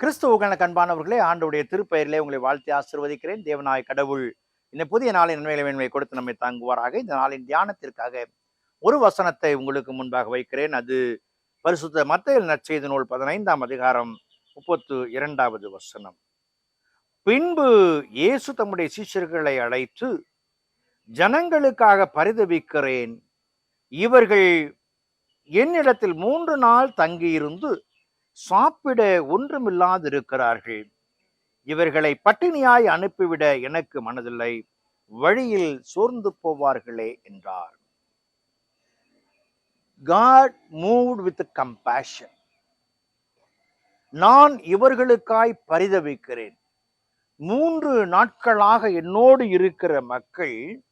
கிறிஸ்துவுக்கான கண்பானவர்களே ஆண்டுடைய திருப்பெயரிலே உங்களை வாழ்த்தி ஆசிர்வதிக்கிறேன். தேவநாய கடவுள் இந்த புதிய நாளின் நன்மைகளை மேன்மை கொடுத்து நம்மை தாங்குவாராக. இந்த நாளின் தியானத்திற்காக ஒரு வசனத்தை உங்களுக்கு முன்பாக வைக்கிறேன். அது பரிசுத்த மத்தையில் நற்செய்தி நூல் பதினைந்தாம் அதிகாரம் முப்பத்து இரண்டாவது வசனம். பின்பு இயேசு தம்முடைய சீஷர்களை அழைத்து ஜனங்களுக்காக பரிதவிக்கிறேன் இவர்கள் என்னிடத்தில் மூன்று நாள் தங்கியிருந்து சாப்பிட ஒன்றுமில்லாதிருக்கிறார்கள். இவர்களை பட்டினியாய் அனுப்பிவிட எனக்கு மனதில்லை. வழியில் சோர்ந்து போவார்களே என்றார். காட் moved வித் கம்பேஷன் நான் இவர்களுக்காய் பரிதவிக்கிறேன். மூன்று நாட்களாக என்னோடு இருக்கிற மக்கள்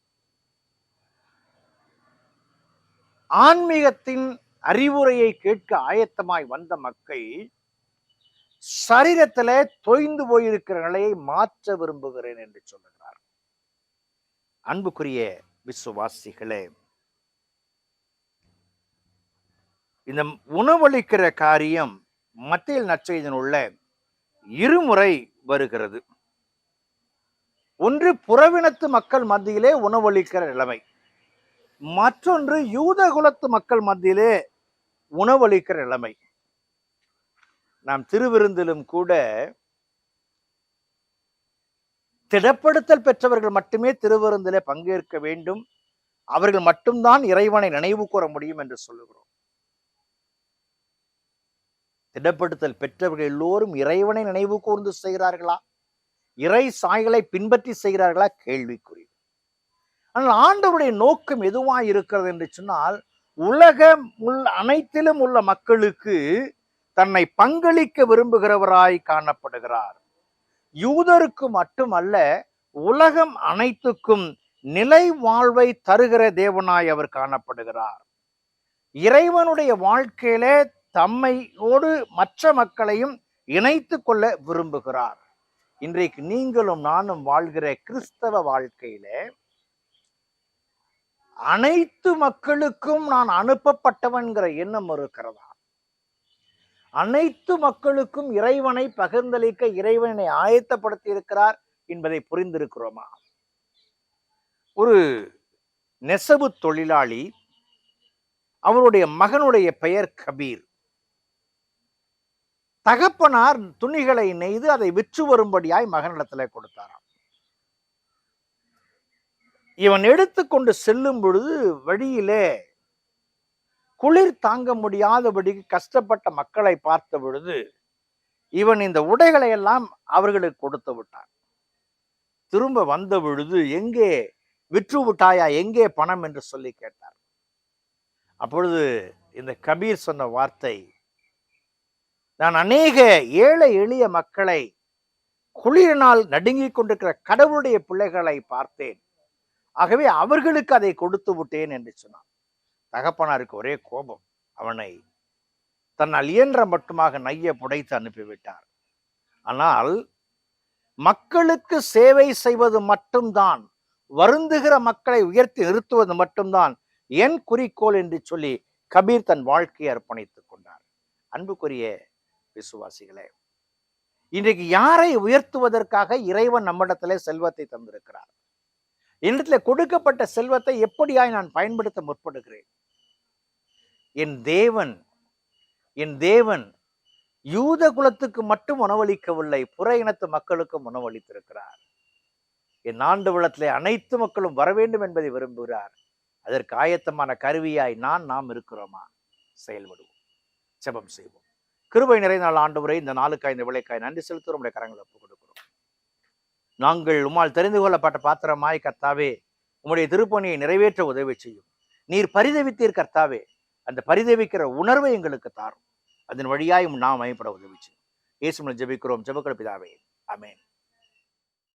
ஆன்மீகத்தின் அறிவுரையை கேட்க ஆயத்தமாய் வந்த மக்கள் சரீரத்தில தொய்ந்து போயிருக்கிற நிலையை மாற்ற விரும்புகிறேன் என்று சொல்லுகிறார் அன்புக்குரிய விசுவாசிகளே இந்த உணவளிக்கிற காரியம் மத்தியில் நற்செய்தன் உள்ள இருமுறை வருகிறது. ஒன்று புறவினத்து மக்கள் மத்தியிலே உணவளிக்கிற நிலைமை மற்றொன்று யூத குலத்து மக்கள் மத்தியிலே உணவளிக்கிற நிலைமை. நாம் திருவிருந்திலும் கூட திடப்படுத்தல் பெற்றவர்கள் மட்டுமே திருவிருந்திலே பங்கேற்க வேண்டும். அவர்கள் மட்டும்தான் இறைவனை நினைவு கூற முடியும் என்று சொல்லுகிறோம். திடப்படுத்தல் பெற்றவர்கள் எல்லோரும் இறைவனை நினைவு கூர்ந்து செய்கிறார்களா? இறை சாய்களை பின்பற்றி செய்கிறார்களா? கேள்விக்குறி. ஆனால் ஆண்டவருடைய நோக்கம் எதுவாக இருக்கிறது என்று சொன்னால் உலகம் உள்ள அனைத்திலும் உள்ள மக்களுக்கு தன்னை பங்களிக்க விரும்புகிறவராய் காணப்படுகிறார். யூதருக்கு மட்டுமல்ல உலகம் அனைத்துக்கும் நிலை வாழ்வை தருகிற தேவனாய் அவர் காணப்படுகிறார். இறைவனுடைய வாழ்க்கையிலே தம்மையோடு மற்ற மக்களையும் இணைத்து கொள்ள விரும்புகிறார். இன்றைக்கு நீங்களும் நானும் வாழ்கிற கிறிஸ்தவ வாழ்க்கையில அனைத்து மக்களுக்கும் நான் அனுப்பப்பட்டவன்கிற எண்ணம் இருக்கிறதா? அனைத்து மக்களுக்கும் இறைவனை பகிர்ந்தளிக்க இறைவனை ஆயத்தப்படுத்தி இருக்கிறார் என்பதை புரிந்திருக்கிறோமா? ஒரு நெசவு தொழிலாளி அவருடைய மகனுடைய பெயர் கபீர். தகப்பனார் துணிகளை நெய்து அதை விற்று வரும்படியாய் மகனிடத்துல கொடுத்தாராம். இவன் எடுத்துக்கொண்டு செல்லும் பொழுது வழியிலே குளிர் தாங்க முடியாதபடிக்கு கஷ்டப்பட்ட மக்களை பார்த்த பொழுது இவன் இந்த உடைகளை எல்லாம் அவர்களுக்கு கொடுத்து விட்டான். திரும்ப வந்த பொழுது எங்கே விற்று விட்டாயா எங்கே பணம் என்று சொல்லி கேட்டார். அப்பொழுது இந்த கபீர் சொன்ன வார்த்தை நான் அநேக ஏழை எளிய மக்களை குளிரினால் நடுங்கிக் கொண்டிருக்கிற கடவுளுடைய பிள்ளைகளை பார்த்தேன். ஆகவே அவர்களுக்கு அதை கொடுத்து விட்டேன் என்று சொன்னான். தகப்பனாருக்கு ஒரே கோபம். அவனை தன்னால் இயன்ற மட்டுமாக நைய புடைத்து அனுப்பிவிட்டார். ஆனால் மக்களுக்கு சேவை செய்வது மட்டும்தான் வருந்துகிற மக்களை உயர்த்தி நிறுத்துவது மட்டும்தான் என் குறிக்கோள் என்று சொல்லி கபீர் தன் வாழ்க்கையை அர்ப்பணித்துக் கொண்டார். அன்புக்குரிய விசுவாசிகளே இன்றைக்கு யாரை உயர்த்துவதற்காக இறைவன் நம்மிடத்திலே செல்வத்தை தந்திருக்கிறார்? என்னிடத்தில் கொடுக்கப்பட்ட செல்வத்தை எப்படியாய் நான் பயன்படுத்த முற்படுகிறேன்? என் தேவன் என் தேவன் யூத குலத்துக்கு மட்டும் உணவளிக்கவில்லை புற இனத்து மக்களுக்கும் உணவளித்திருக்கிறார். என் ஆண்டு விளத்திலே அனைத்து மக்களும் வர வேண்டும் என்பதை விரும்புகிறார். அதற்கு ஆயத்தமான கருவியாய் நான் நாம் இருக்கிறோமா? செயல்படுவோம். செபம் செய்வோம். கிருபை நிறைந்த நாள் ஆண்டு முறை இந்த நாளுக்காய் இந்த விளைக்காய் நன்றி செலுத்துகிறோம். உடைய கரங்களை ஒப்புக் கொடுக்கும் நாங்கள் உம்மால் தெரிந்து கொள்ளப்பட்ட பாத்திரமாய் கர்த்தாவே உம்முடைய திருப்பணியை நிறைவேற்ற உதவி செய்யும். நீர் பரிதவித்தீர் கர்த்தாவே அந்த பரிதவிக்கிற உணர்வை எங்களுக்கு தாரும். அதன் வழியாயும் நாம் அமைப்பட உதவி செய்யும். இயேசுமலை ஜெபிக்கிறோம். ஜெபக்கட பிதாவே. ஆமென்.